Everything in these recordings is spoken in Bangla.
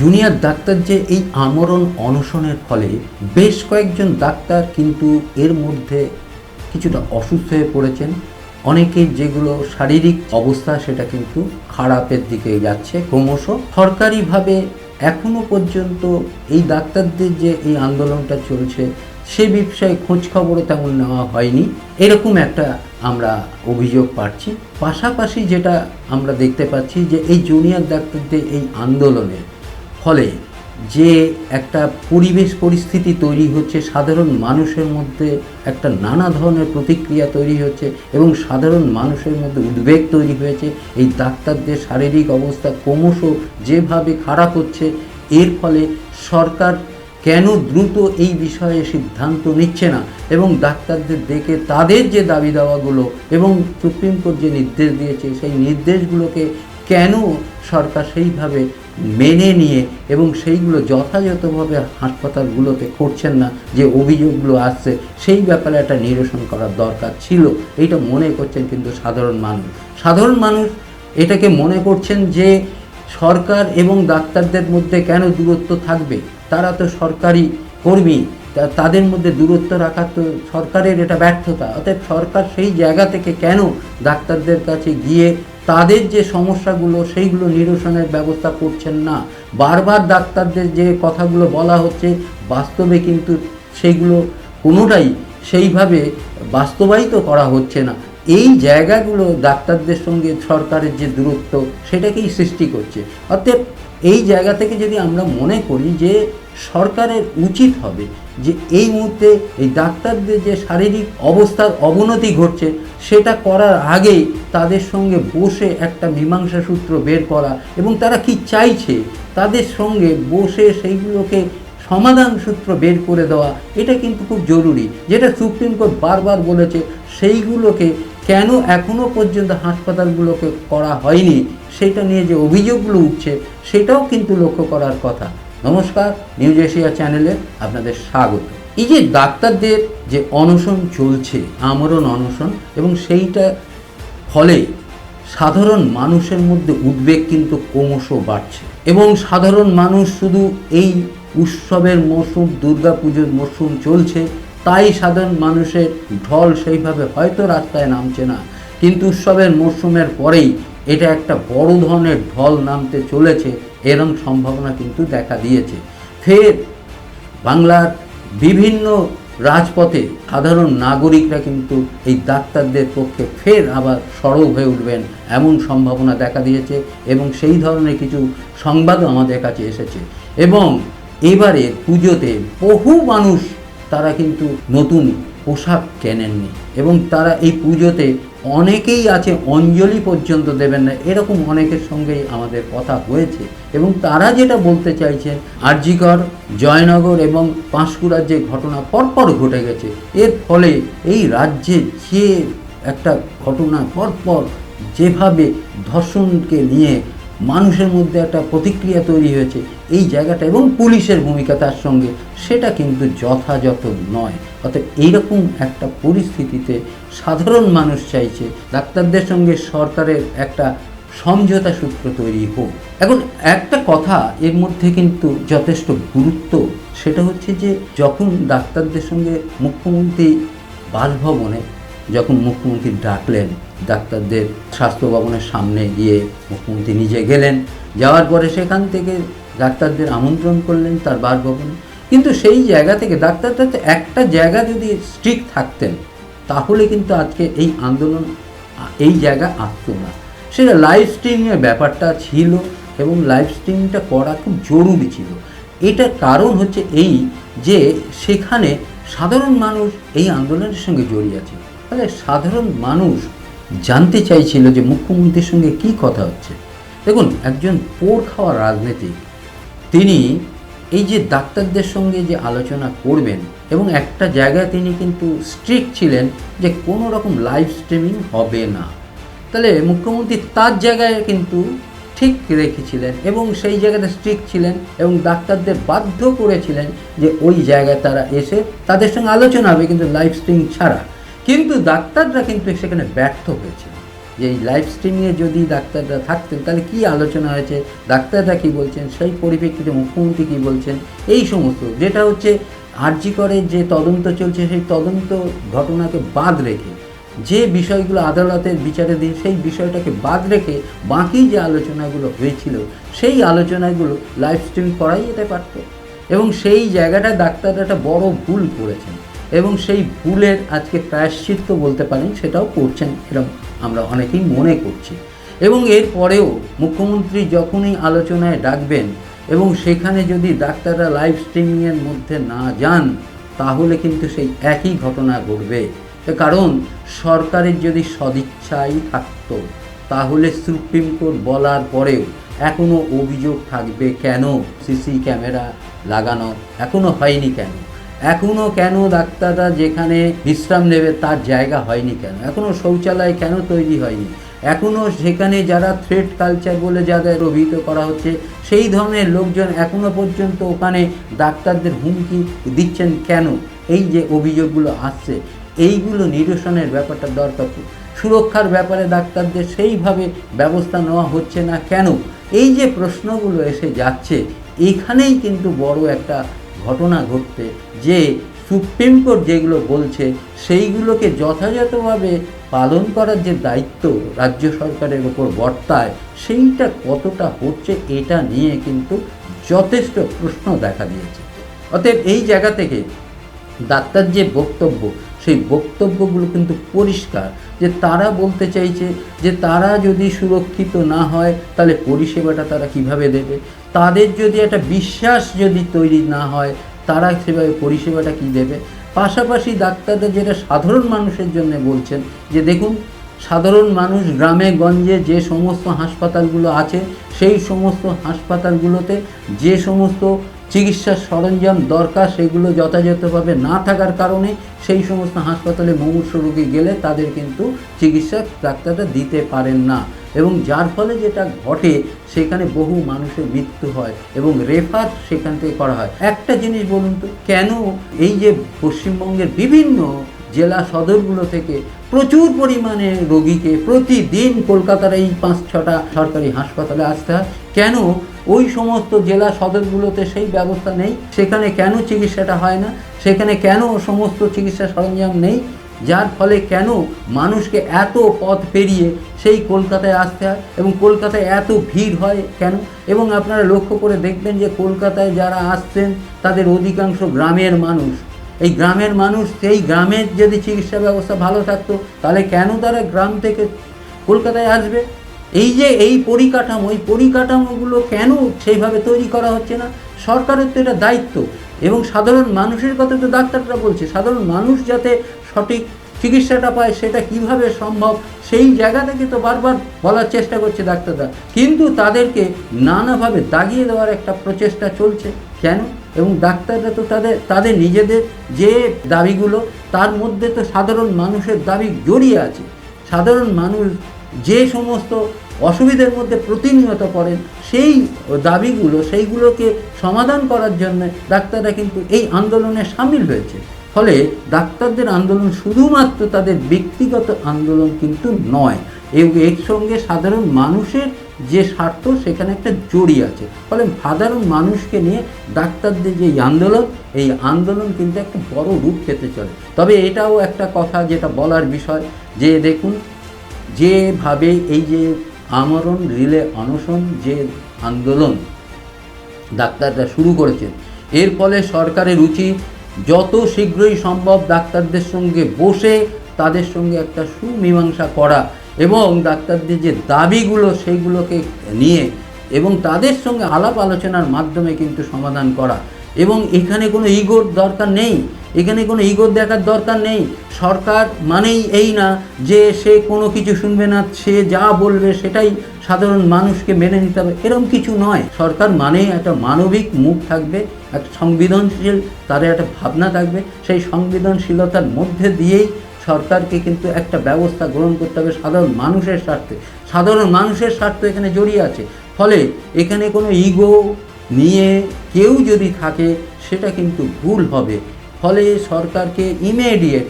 জুনিয়র ডাক্তার যে এই আমরণ অনশনের ফলে বেশ কয়েকজন ডাক্তার কিন্তু এর মধ্যে কিছুটা অসুস্থ হয়ে পড়েছেন। অনেকের যেগুলো শারীরিক অবস্থা সেটা কিন্তু খারাপের দিকে যাচ্ছে ক্রমশ। সরকারিভাবে এখনও পর্যন্ত এই ডাক্তারদের যে এই আন্দোলনটা চলছে সে বিষয়ে খোঁজ খবরও তেমন নেওয়া হয়নি। এরকম একটা আমরা অভিযোগ পাচ্ছি। পাশাপাশি যেটা আমরা দেখতে পাচ্ছি যে এই জুনিয়র ডাক্তারদের এই আন্দোলনের ফলে যে একটা পরিবেশ পরিস্থিতি তৈরি হচ্ছে, সাধারণ মানুষের মধ্যে একটা নানা ধরনের প্রতিক্রিয়া তৈরি হচ্ছে এবং সাধারণ মানুষের মধ্যে উদ্বেগ তৈরি হয়েছে। এই ডাক্তারদের শারীরিক অবস্থা ক্রমশ যেভাবে খারাপ হচ্ছে, এর ফলে সরকার কেন দ্রুত এই বিষয়ে সিদ্ধান্ত নিচ্ছে না এবং ডাক্তারদের দেখে তাদের যে দাবি দাওয়াগুলো এবং সুপ্রিম কোর্ট যে নির্দেশ দিয়েছে, সেই নির্দেশগুলোকে কেন সরকার সেইভাবে মেনে নিয়ে এবং সেইগুলো যথাযথভাবে হাসপাতালগুলোতে করছেন না, যে অভিযোগগুলো আসছে, সেই ব্যাপারে একটা নিরসন করার দরকার ছিল। এইটা মনে করছেন কিন্তু সাধারণ মানুষ। সাধারণ মানুষ এটাকে মনে করছেন যে সরকার এবং ডাক্তারদের মধ্যে কেন দূরত্ব থাকবে? তারা তো সরকারি কর্মী তাদের মধ্যে দূরত্ব রাখার তো সরকারের এটা ব্যর্থতা। অতএব সরকার সেই জায়গা থেকে কেন ডাক্তারদের কাছে গিয়ে তাদের যে সমস্যাগুলো, সেইগুলো নিরসনের ব্যবস্থা করছেন না। বারবার ডাক্তারদের যে কথাগুলো বলা হচ্ছে, বাস্তবে কিন্তু সেইগুলো কোনোটাই সেইভাবে বাস্তবায়িত করা হচ্ছে না। এই জায়গাগুলো ডাক্তারদের সঙ্গে সরকারের যে দূরত্ব, সেটাকেই সৃষ্টি করছে। অতএব এই জায়গা থেকে যদি আমরা মনে করি যে সরকারের উচিত হবে যে এই মুহূর্তে এই ডাক্তারদের যে শারীরিক অবস্থার অবনতি ঘটছে, সেটা করার আগেই তাদের সঙ্গে বসে একটা মীমাংসা সূত্র বের করা এবং তারা কি চাইছে, তাদের সঙ্গে বসে সেইগুলোকে সমাধান সূত্র বের করে দেওয়া, এটা কিন্তু খুব জরুরি। যেটা সুপ্রিম কোর্ট বারবার বলেছে, সেইগুলোকে কেন এখনও পর্যন্ত হাসপাতালগুলোকে করা হয়নি, সেটা নিয়ে যে অভিযোগগুলো উঠছে, সেটাও কিন্তু লক্ষ্য করার কথা। নমস্কার নিউজ এশিয়া চ্যানেলে আপনাদের স্বাগত। এই যে ডাক্তারদের যে অনশন চলছে, আমরণ অনশন, এবং সেইটা ফলে সাধারণ মানুষের মধ্যে উদ্বেগ কিন্তু ক্রমশ বাড়ছে। এবং সাধারণ মানুষ শুধু এই উৎসবের মরশুম দুর্গাপুজোর মরশুম চলছে, তাই সাধারণ মানুষের ঢল সেইভাবে হয়তো রাস্তায় নামছে না। কিন্তু উৎসবের মরশুমের পরেই এটা একটা বড় ধরনের ঢল নামতে চলেছে। এরম সম্ভাবনা কিন্তু দেখা দিয়েছে। ফের বাংলার বিভিন্ন রাজপথে সাধারণ নাগরিকরা কিন্তু এই ডাক্তারদের পক্ষে ফের আবার সরব হয়ে উঠবেন এমন সম্ভাবনা দেখা দিয়েছে এবং সেই ধরনের কিছু সংবাদও আমাদের কাছে এসেছে। এবং এবারে পুজোতে বহু মানুষ তারা কিন্তু নতুন পোশাক কেনেননি এবং তারা এই পুজোতে অনেকেই আছে, অঞ্জলি পর্যন্ত দেবেন না। এরকম অনেকের সঙ্গেই আমাদের কথা হয়েছে। এবং তারা যেটা বলতে চাইছেন, আরজিকর, জয়নগর এবং পাঁশকুড়ার যে ঘটনা পরপর ঘটে গেছে, এর ফলে এই রাজ্যে যে একটা ঘটনা পরপর যেভাবে ধর্ষণকে নিয়ে মানুষের মধ্যে একটা প্রতিক্রিয়া তৈরি হয়েছে এই জায়গাটা এবং পুলিশের ভূমিকা তার সঙ্গে। সেটা কিন্তু যথাযথ নয়। অর্থাৎ এইরকম একটা পরিস্থিতিতে সাধারণ মানুষ চাইছে ডাক্তারদের সঙ্গে সরকারের একটা সমঝোতা সূত্র তৈরি হোক। এখন একটা কথা এর মধ্যে কিন্তু যথেষ্ট গুরুত্ব, সেটা হচ্ছে যে যখন ডাক্তারদের সঙ্গে মুখ্যমন্ত্রী বাসভবনে যখন মুখ্যমন্ত্রী ডাকলেন, ডাক্তারদের স্বাস্থ্য ভবনের সামনে গিয়ে মুখ্যমন্ত্রী নিজে গেলেন। যাওয়ার পরে সেখান থেকে ডাক্তারদের আমন্ত্রণ করলেন তার বাসভবনে। কিন্তু সেই জায়গা থেকে ডাক্তাররা তো একটা জায়গা যদি স্ট্রিক্ট থাকতেন, তাহলে কিন্তু আজকে এই আন্দোলন, এই জায়গা আসতো না। সেটা লাইভ স্ট্রিমিংয়ের ব্যাপারটা ছিল এবং লাইভ স্ট্রিমিংটা করা খুব জরুরি ছিল। এটার কারণ হচ্ছে এই যে সেখানে সাধারণ মানুষ এই আন্দোলনের সঙ্গে জড়িয়ে আছে। তাহলে সাধারণ মানুষ জানতে চাইছিল যে মুখ্যমন্ত্রীর সঙ্গে কি কথা হচ্ছে। দেখুন, একজন পোর খাওয়া রাজনীতিক, তিনি এই যে ডাক্তারদের সঙ্গে যে আলোচনা করবেন এবং একটা জায়গায় তিনি কিন্তু স্ট্রিক্ট ছিলেন যে কোনো রকম লাইভ স্ট্রিমিং হবে না। তাহলে মুখ্যমন্ত্রী তার জায়গায় কিন্তু ঠিক রেখেছিলেন এবং সেই জায়গাতে স্ট্রিক্ট ছিলেন এবং ডাক্তারদের বাধ্য করেছিলেন যে ওই জায়গায় তারা এসে তাদের সঙ্গে আলোচনা হবে, কিন্তু লাইভ স্ট্রিম ছাড়া। কিন্তু ডাক্তাররা কিন্তু সেখানে ব্যর্থ হয়েছিল যে এই লাইভ স্ট্রিমিংয়ে যদি ডাক্তাররা থাকতেন, তাহলে কি আলোচনা হয়েছে? ডাক্তাররা কী বলছেন? সেই পরিপ্রেক্ষিতে মুখ্যমন্ত্রী কী বলছেন? এই সমস্ত। যেটা হচ্ছে, আরজি করে যে তদন্ত চলছে, সেই তদন্ত ঘটনাকে বাদ রেখে, যে বিষয়গুলো আদালতের বিচারে দিন সেই বিষয়টাকে বাদ রেখে বাকি যে আলোচনাগুলো হয়েছিল, সেই আলোচনাগুলো লাইভ স্ট্রিম করাই যেতে পারত। এবং সেই জায়গাটায় ডাক্তাররা একটা বড় ভুল করেছেন। এবং সেই ভুলের আজকে প্রায়শ্চিত্ত বলতে পারেন, সেটাও করছেন এরকম আমরা অনেকেই মনে করছি। এবং এর পরেও মুখ্যমন্ত্রী যখনই আলোচনায় ডাকবেন এবং সেখানে যদি ডাক্তাররা লাইভ স্ট্রিমিংয়ের মধ্যে না যান, তাহলে কিন্তু সেই একই ঘটনা ঘটবে। কারণ সরকারের যদি সদিচ্ছাই থাকতো, তাহলে সুপ্রিম কোর্ট বলার পরেও এখনও অভিযোগ থাকবে কেন? সিসি ক্যামেরা লাগানো এখনও হয়নি কেন? এখনও কেন ডাক্তাররা যেখানে বিশ্রাম নেবে তার জায়গা হয়নি কেন? এখনও শৌচালয় কেন তৈরি হয়নি? এখনও সেখানে যারা থ্রেড কালচার বলে যাদের অভিহিত করা হচ্ছে, সেই ধরনের লোকজন এখনও পর্যন্ত ওখানে ডাক্তারদের হুমকি দিচ্ছেন কেন? এই যে অভিযোগগুলো আসছে, এইগুলো নিরসনের ব্যাপারটা দরকার সুরক্ষার ব্যাপারে ডাক্তারদের সেইভাবে ব্যবস্থা নেওয়া হচ্ছে না কেন? এই যে প্রশ্নগুলো এসে যাচ্ছে, এখানেই কিন্তু বড় একটা ঘটনা ঘটতে যে সুপ্রিম কোর্ট যেগুলো বলছে, সেইগুলোকে যথাযথভাবে পালন করার যে দায়িত্ব রাজ্য সরকারের ওপর বর্তায়, সেইটা কতটা হচ্ছে এটা নিয়ে কিন্তু যথেষ্ট প্রশ্ন দেখা দিয়েছে। অতএব এই জায়গা থেকে ডাক্তার যে বক্তব্য, সেই বক্তব্যগুলো কিন্তু পরিষ্কার, যে তারা বলতে চাইছে যে তারা যদি সুরক্ষিত না হয়, তাহলে পরিষেবাটা তারা কীভাবে দেবে? তাদের যদি একটা বিশ্বাস যদি তৈরি না হয় তারা সেভাবে পরিষেবাটা কী দেবে? পাশাপাশি ডাক্তাররা যেটা সাধারণ মানুষের জন্য বলছেন, যে দেখুন, সাধারণ মানুষ গ্রামে, গঞ্জে যে সমস্ত হাসপাতালগুলো আছে, সেই সমস্ত হাসপাতালগুলোতে যে সমস্ত চিকিৎসার সরঞ্জাম দরকার, সেগুলো যথাযথভাবে না থাকার কারণে সেই সমস্ত হাসপাতালে মুমূর্ষ রোগী গেলে তাদের কিন্তু চিকিৎসা ডাক্তাররা দিতে পারেন না। এবং যার ফলে যেটা ঘটে, সেখানে বহু মানুষের মৃত্যু হয় এবং রেফার সেখান থেকে করা হয়। একটা জিনিস বলুন তো, কেন এই যে পশ্চিমবঙ্গের বিভিন্ন জেলা সদরগুলো থেকে প্রচুর পরিমাণে রোগীকে প্রতিদিন কলকাতার এই পাঁচ, ছটা সরকারি হাসপাতালে আসতে হয়। কেন? ওই সমস্ত জেলা সদরগুলোতে সেই ব্যবস্থা নেই। সেখানে কেন চিকিৎসাটা হয় না? সেখানে কেন সমস্ত চিকিৎসা সরঞ্জাম নেই? যার ফলে কেন মানুষকে এত পথ পেরিয়ে সেই কলকাতায় আসতে হয় এবং কলকাতায় এত ভিড় হয় কেন? এবং আপনারা লক্ষ্য করে দেখবেন যে কলকাতায় যারা আসছেন, তাদের অধিকাংশ গ্রামের মানুষ। এই গ্রামের মানুষ সেই গ্রামের যদি চিকিৎসা ব্যবস্থা ভালো থাকতো, তাহলে কেন তারা গ্রাম থেকে কলকাতায় আসবে? এই যে এই পরিকাঠামো, এই পরিকাঠামোগুলো কেন সেইভাবে তৈরি করা হচ্ছে না? সরকারের তো এটা দায়িত্ব এবং সাধারণ মানুষের কথা তো ডাক্তাররা বলছে। সাধারণ মানুষ যাতে সঠিক চিকিৎসাটা পায়, সেটা কীভাবে সম্ভব, সেই জায়গা থেকে তো বারবার বলার চেষ্টা করছে ডাক্তাররা। কিন্তু তাদেরকে নানাভাবে দাগিয়ে দেওয়ার একটা প্রচেষ্টা চলছে। কেন? এবং ডাক্তাররা তো তাদের তাদের নিজেদের যে দাবিগুলো, তার মধ্যে তো সাধারণ মানুষের দাবি জড়িয়ে আছে। সাধারণ মানুষ যে সমস্ত অসুবিধার মধ্যে প্রতিনিয়ত পড়েন, সেই দাবিগুলো, সেইগুলোকে সমাধান করার জন্য ডাক্তাররা কিন্তু এই আন্দোলনে সামিল হয়েছে। ফলে ডাক্তারদের আন্দোলন শুধুমাত্র তাদের ব্যক্তিগত আন্দোলন কিন্তু নয় এবং এর সঙ্গে সাধারণ মানুষের যে স্বার্থ, সেখানে একটা জড়িয়ে আছে। ফলে সাধারণ মানুষকে নিয়ে ডাক্তারদের যে আন্দোলন, এই আন্দোলন কিন্তু একটা বড় রূপ পেতে চলে। তবে এটাও একটা কথা যেটা বলার বিষয়, যে দেখুন, যেভাবে এই যে আমরণ, রিলে অনশন যে আন্দোলন ডাক্তাররা শুরু করেছেন, এর ফলে সরকারের উচিত যত শীঘ্রই সম্ভব ডাক্তারদের সঙ্গে বসে তাদের সঙ্গে একটা সুমীমাংসা করা এবং ডাক্তারদের যে দাবিগুলো সেইগুলোকে নিয়ে এবং তাদের সঙ্গে আলাপ আলোচনার মাধ্যমে কিন্তু সমাধান করা। এবং এখানে কোনো ইগোর দরকার নেই, এখানে কোনো ইগোর দেখার দরকার নেই। সরকার মানেই এই না যে সে কোনো কিছু শুনবে না, সে যা বলবে সেটাই সাধারণ মানুষকে মেনে নিতে হবে, এরকম কিছু নয়। সরকার মানেই একটা মানবিক মুখ থাকবে, একটা সংবেদনশীল, তাদের একটা ভাবনা থাকবে। সেই সংবেদনশীলতার মধ্যে দিয়েই সরকারকে কিন্তু একটা ব্যবস্থা গ্রহণ করতে হবে সাধারণ মানুষের স্বার্থে। সাধারণ মানুষের স্বার্থ এখানে জড়িয়ে আছে। ফলে এখানে কোনো ইগো নিয়ে কেউ যদি থাকে, সেটা কিন্তু ভুল হবে। ফলে সরকারকে ইমিডিয়েট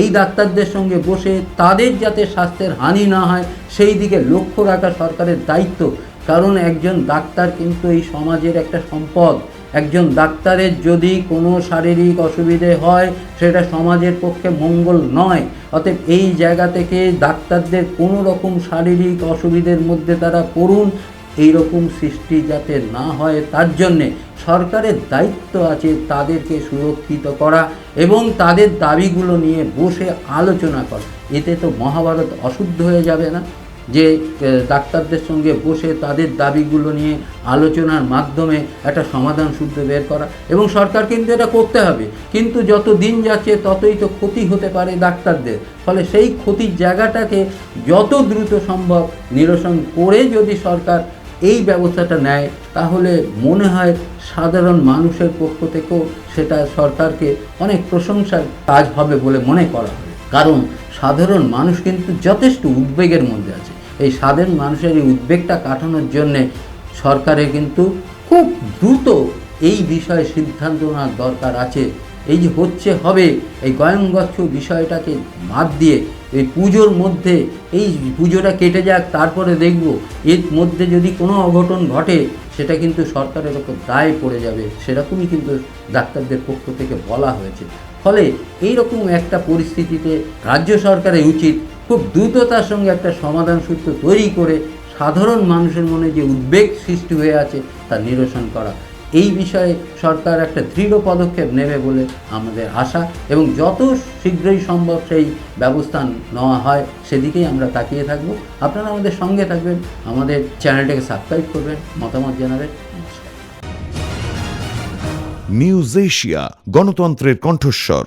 এই ডাক্তারদের সঙ্গে বসে তাদের যাতে স্বাস্থ্যের হানি না হয়, সেই দিকে লক্ষ্য রাখা সরকারের দায়িত্ব। কারণ একজন ডাক্তার কিন্তু এই সমাজের একটা সম্পদ। একজন ডাক্তারের যদি কোনো শারীরিক অসুবিধে হয়, সেটা সমাজের পক্ষে মঙ্গল নয়। অতএব এই জায়গা থেকে ডাক্তারদের কোনো রকম শারীরিক অসুবিধের মধ্যে তারা পড়ুন এই রকম সৃষ্টি যাতে না হয় তার জন্যে সরকারের দায়িত্ব আছে তাদেরকে সুরক্ষিত করা এবং তাদের দাবিগুলো নিয়ে বসে আলোচনা করা। এতে তো মহাভারত অশুদ্ধ হয়ে যাবে না। যে ডাক্তারদের সঙ্গে বসে তাদের দাবিগুলো নিয়ে আলোচনার মাধ্যমে একটা সমাধান সূত্র বের করা এবং সরকার কিন্তু এটা করতে হবে। কিন্তু যত দিন যাচ্ছে ততই তো ক্ষতি হতে পারে ডাক্তারদের। ফলে সেই ক্ষতির জায়গাটাকে যত দ্রুত সম্ভব নিরসন করে যদি সরকার এই ব্যবস্থাটা নেয়, তাহলে মনে হয় সাধারণ মানুষের পক্ষ থেকেও সেটা সরকারকে অনেক প্রশংসার কাজ হবে বলে মনে করা হয় কারণ সাধারণ মানুষ কিন্তু যথেষ্ট উদ্বেগের মধ্যে আছে। এই সাধারণ মানুষের এই উদ্বেগটা কাটানোর জন্যে সরকারের কিন্তু খুব দ্রুত এই বিষয়ে সিদ্ধান্ত নেওয়ার দরকার আছে। এই যে হচ্ছে হবে, এই গয়ঙ্গচ্ছ বিষয়টাকে বাদ দিয়ে এই পুজোর মধ্যে, এই পুজোটা কেটে যাক, তারপরে দেখব। এর মধ্যে যদি কোনো অঘটন ঘটে, সেটা কিন্তু সরকারের ওপর দায় পড়ে যাবে। সেরকমই কিন্তু ডাক্তারদের পক্ষ থেকে বলা হয়েছে। ফলে এই রকম একটা পরিস্থিতিতে রাজ্য সরকারের উচিত খুব দ্রুততার সঙ্গে একটা সমাধান সূত্র তৈরি করে সাধারণ মানুষের মনে যে উদ্বেগ সৃষ্টি হয়ে আছে, তা নিরসন করা। এই বিষয়ে সরকার একটা দৃঢ় পদক্ষেপ নেবে বলে আমাদের আশা এবং যত শীঘ্রই সম্ভব সেই ব্যবস্থা নেওয়া হয়, সেদিকেই আমরা তাকিয়ে থাকব। আপনারা আমাদের সঙ্গে থাকবেন, আমাদের চ্যানেলটাকে সাবস্ক্রাইব করবেন, মতামত জানাবেন। নিউজ এশিয়া, গণতন্ত্রের কণ্ঠস্বর।